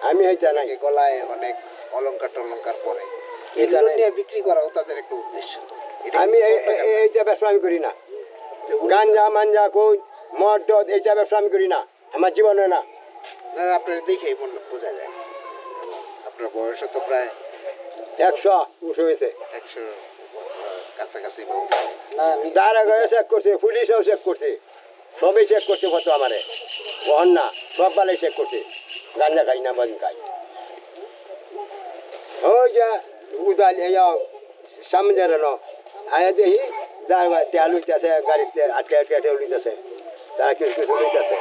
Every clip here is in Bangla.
আমি এইটা নাই নাকি গলায় অনেক অলংকার টলঙ্কার পরে। এগুলো নিয়ে বিক্রি করাও তাদের একটা উদ্দেশ্য। আমি এই- এইটা ব্যবসা আমি করি না। গাঞ্জা মাঞ্জা কই মদ টদ এইটা ব্যবসা আমি করি না। আমার জীবনে না। না, আপনার দেখেই মনে বোঝা যায়। আপনার বয়স তো প্রায় একশো উঠে হয়েছে। একশো কাছাকাছি। আগে চেক করছে পুলিশও চেক করছে। সবই চেক করছে ফটো আমারে। বহন না সব বালাই চেক করছে। গাঞ্জা খাই না মদ খাই ওই যে উদাল সামনে ন আয়া দেখি যার তেল লইতেছে গাড়িতে আটকে আটকে আটকে লইতেছে তারা কিছু কিছু লইতেছে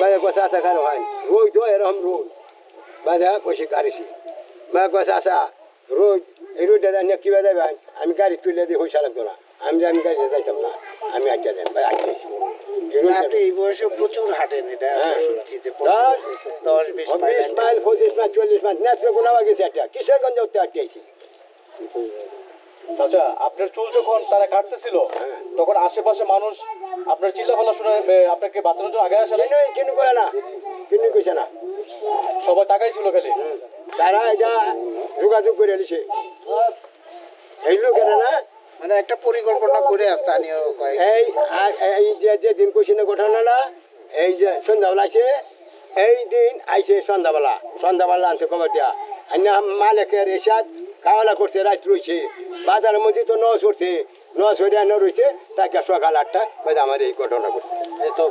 মানে কথা আছে কারও হয় রোজ তো এরকম রোজ বাধা কষি কারিছি মানে কথা আসা রোজ এই রোজ দাদা নিয়ে কিবা যাবে আমি গাড়ি তুলে দিয়ে পয়সা লাগতো না আমি আমি গাড়ি যাইতাম না। আমি আটকে দেন ভাই আটকে এই আপনি এই বয়সে প্রচুর হাঁটেন এটা হ্যাঁ। শুনছি যে তার দশ বিশ মাইল বিশ মাইল পঁচিশ মাইল চল্লিশ মাইল নেত্রকোনাও গেছে একটা। কিশোরগঞ্জ উঠতে আটকেছি চাচা আপনার চুল যখন তারা কাটতেছিল হ্যাঁ। তখন আশেপাশে মানুষ আপনার চিল্লাফাল্লা শুনে আপনাকে বাঁচানোর জন্য আগে আসে? কিনু করে না। কিনু কইছে না। সবাই তাকাই ছিল খালি। তারা এটা যোগাযোগ করে এলিছে এই লোকের না? মানে একটা পরিকল্পনা করে স্থানীয় এই এই যে যে দিন কইছে না ঘটনাটা এই যে সন্ধ্যাবেলা আছে এই দিন আইছে সন্ধ্যাবেলা। সন্ধ্যাবেলা আনছে খবর দিয়া। আইনা মালিকের এসাদ খাওয়ালা করছে রাত রয়েছে বাজারের মধ্যে তো নস করছে নস হয়ে ন রয়েছে তাকে সকাল আটটা বাজে আমার এই ঘটনা করছে এই তো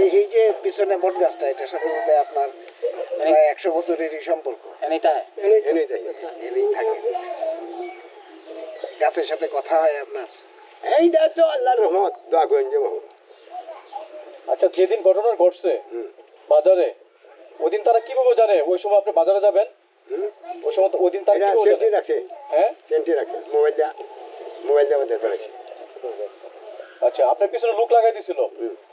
এই এই যে পিছনে বট গাছটা এটার সাথে বোধহয় আপনার প্রায় একশো বছরেরই সম্পর্ক। এনেই তাই এরই থাকে। গাছের সাথে কথা হয় আপনার? এইটা তো আল্লাহর রহমত দোয়া করেন যে আচ্ছা যেদিন ঘটনা ঘটছে বাজারে ওই দিন তারা কীভাবে জানে? ওই সময় আপনি বাজারে যাবেন? ওই সময় তো ওই দিন তারা কীভাবে সেন্টি? রাখছে হ্যাঁ? সেন্টি মোবাইল মোবাইল দিয়ে আমাদের ধরেছে আচ্ছা আপনার পিছনে লোক লাগাই দিছিল।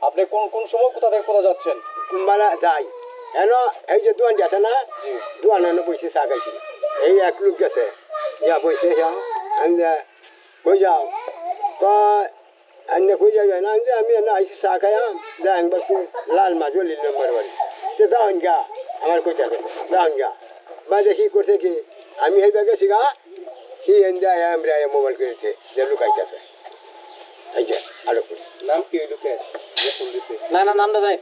আপনি কোন কোন সময় কোথা থেকে কোথা যাচ্ছেন? কুম্বালা যাই। এন এই যে দোয়ান আছে না? দোয়ান এনে বসে চা খাইছি। এই এক লোক গেছে। ইয়া বসে যাও আমি কই যাও আন্য কই যাবি না আমি আমি এনে আইসি চা খাইয়াম যা একবার তুই লাল মাছ লিল নম্বর বাড়ি তো যাও গা আমার কই থাকে যাও গা বা দেখি করছে কি আমি হেবা গেছি গা হি এন যায় আমরা মোবাইল করেছে যে লুকাইতেছে এই যে আরও করছে নাম কি লোকের? না না নামটা যাই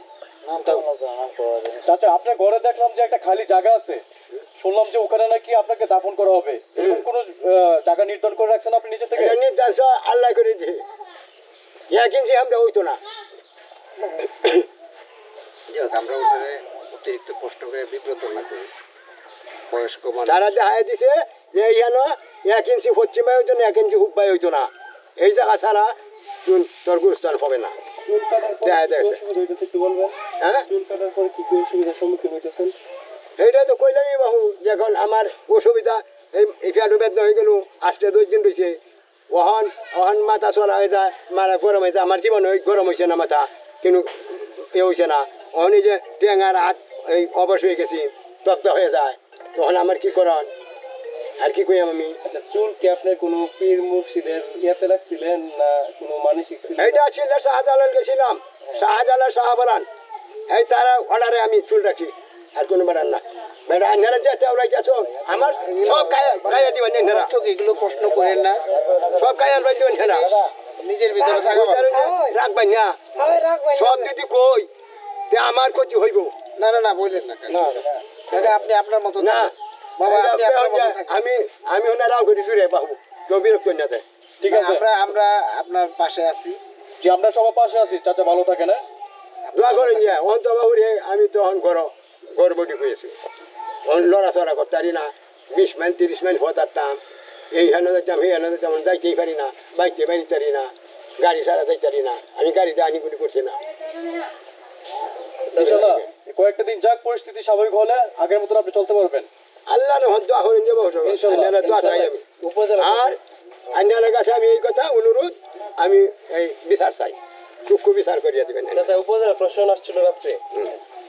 চাচা আপনার ঘরে দেখলাম যে একটা খালি জায়গা আছে। শুনলাম যে ওখানে নাকি আপনাকে দাফন করা হবে। এরকম কোনো জায়গা নির্ধারণ করে রাখছেন আপনি নিজে থেকে? আল্লাহ করে দিয়ে ইয়া কিনছি আমরা হইতো না। আমরা ওটারে অতিরিক্ত প্রশ্ন করে বিব্রত না করি। বয়স্ক মানুষ। তারা দিছে যে ইয়ানো এক ইঞ্চি পশ্চিমে হইতো না এক ইঞ্চি হুব্বাই হইতো না। এই জায়গা ছাড়া তোর গুরুস্থান হবে না। চুল কাটার দেখা যাচ্ছে। হ্যাঁ? চুল কাটার পরে কি কি অসুবিধার সম্মুখীন হইতেছেন? এইটা তো যখন আমার অসুবিধা এই ফ্যাটু বেদনা হয়ে গেল আষ্টে দুই দিন রয়েছে। ওহন ওহন মাথা চলা হয়ে যায় মারা গরম হয়ে যায়। আমার জীবন ওই গরম হয়েছে না মাথা কিন্তু এ হয়েছে না। ওহনি যে টেঙার হাত এই অবশ হয়ে গেছি তপ্ত হয়ে যায়। তখন আমার কি করন আর কি কই আমি? আচ্ছা চুল কি আপনি কোনো পীর মুর্শিদের ইয়াতে রাখছিলেন না কোনো মানসিক ছিল এইটা ছিল শাহজালাল গেছিলাম শাহজালাল শাহবালান এই তারা অর্ডারে আমি চুল রাখি। আর কোনো বেড়ান না বেড়া যেতে ওরাই গেছো আমার সব কায়া কায়া দিবেন নেরা দর্শক এগুলো প্রশ্ন করেন না। সব কায়া লই দিবেন নিজের ভিতরে থাকা রাখবেন না। সব দিদি কই তে আমার ক্ষতি হইব। না না না বললেন না কাকা। আপনি আপনার মতো না। বাবা আপনি আপনার মতো আমি আমি ওনার রাও করি জুড়ে বাবু কেউ বিরক্ত না থাকে ঠিক আছে? আমরা আমরা আপনার পাশে আছি। যে আমরা সবার পাশে আছি। চাচা ভালো থাকে না দোয়া করেন যে অন্ত বাবুরে আমি তখন ঘর গর্বটি হয়েছি। লড়াচড়া করতে পারি না বিশ মাইল তিরিশ মাইল হতারতাম এই হেন যেতাম এই হেন যেতাম যাইতেই পারি না বাইতে পারি না গাড়ি ছাড়া যাইতে পারি না আমি গাড়িতে আনি গুলি করছি না। কয়েকটা দিন যাক পরিস্থিতি স্বাভাবিক হলে আগের মতন আপনি চলতে পারবেন। আল্লাহ রহমান দোয়া করেন যে বহু দোয়া চাই আমি। উপজেলা আর আন্যার কাছে আমি এই কথা অনুরোধ আমি এই বিচার চাই। টুকু বিচার করিয়া দেবেন। চাচা উপজেলা প্রশাসন আসছিল রাত্রে।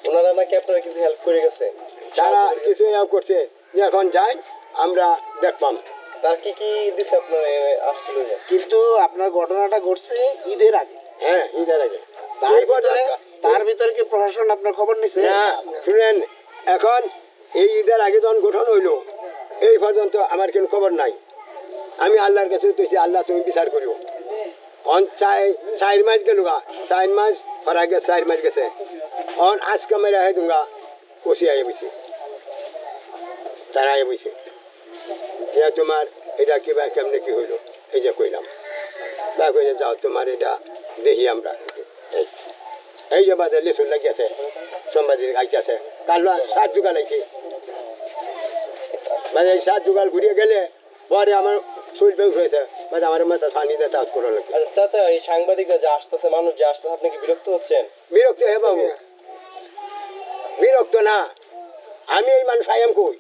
ওনারা নাকি আপনারা কিছু হেল্প করে গেছে। তারা কিছু ইয়া করছে। এখন যাই আমরা দেখবাম তার কি কি দিছে আপনার আসছিল কিন্তু আপনার ঘটনাটা ঘটছে ঈদের আগে। হ্যাঁ ঈদের আগে। তার ভিতরে- তার ভিতরে কি প্রশাসন আপনার খবর নিছে? শুনেন এখন এই ঈদের আগে যখন গঠন হইল এই পর্যন্ত আমার কোনো খবর নাই। আমি আল্লাহর কাছে আল্লাহ তুমি বিচার করিও। অন চাই চার মাস গেল গা। চার মাস আগে চার মাস গেছে। অন আজকে মেরে আহে দুঙ্গা কষি আয়ে বইছে তারা আয়ে যে তোমার এটা কিবা কেমনে কি হইল এই যে কইলাম। তা কইলে যাও তোমার এটা দেখি আমরা। এই যে বাদে লেসুন লাগিয়েছে সোমবারে গাইতেছে। কাল সাত যুগাল আইছে। মানে এই সাত যুগাল ঘুরিয়ে গেলে পরে আমার শরীর বেউস হয়েছে। মানে আমার মাথা পানি দিয়ে তাজ করে লাগে। আচ্ছা চাচা এই সাংবাদিকরা যে আসতেছে মানুষ যে আসতেছে আপনি কি বিরক্ত হচ্ছেন? বিরক্ত হে বাবু। বিরক্ত না। আমি এই মানুষ আয়াম কই